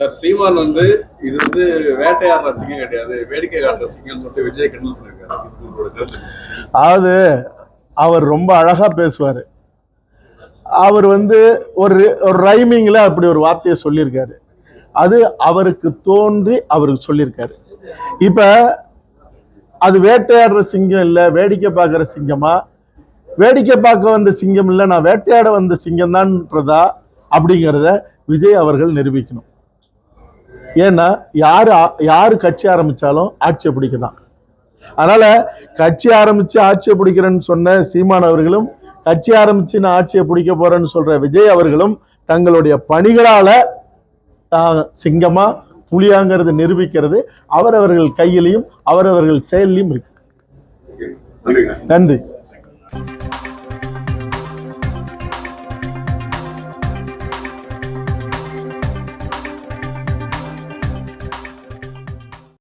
Sir சீமான் வந்து இது வந்து வேட்டையாடுற சிங்கம் கிடையாது வேடிக்கை காட்டுற சிங்கம்னு சொல்லிட்டு விஜய் கிண்டல் பண்ணிருக்காரு அதாவது அவர் ரொம்ப அழகா பேசுவார். அவர் வந்து ஒரு ஒரு ரைமிங்ல அப்படி ஒரு வார்த்தையை சொல்லியிருக்காரு. அது அவருக்கு தோன்றி அவருக்கு சொல்லியிருக்காரு. இப்ப அது வேட்டையாடுற சிங்கம் இல்லை வேடிக்கை பார்க்குற சிங்கமா? வேடிக்கை பார்க்க வந்த சிங்கம் இல்லை நான் வேட்டையாட வந்த சிங்கம் தான்ன்றதா அப்படிங்கிறத விஜய் அவர்கள் நிரூபிக்கணும். ஏன்னா யாரு யாரு கட்சி ஆரம்பிச்சாலும் ஆட்சியை பிடிக்க தான் அதனால கட்சி ஆரம்பிச்சு ஆட்சியை பிடிக்கிறேன்னு சொன்ன சீமான் அவர்களும் கட்சி ஆரம்பிச்சு நான் ஆட்சியை பிடிக்க போறேன்னு சொல்ற விஜய் அவர்களும் தங்களுடைய பணிகளால தான் சிங்கமா புலியாங்கிறது நிரூபிக்கிறது அவரவர்கள் கையிலையும் அவரவர்கள் செயல்லையும் இருக்கு. நன்றி.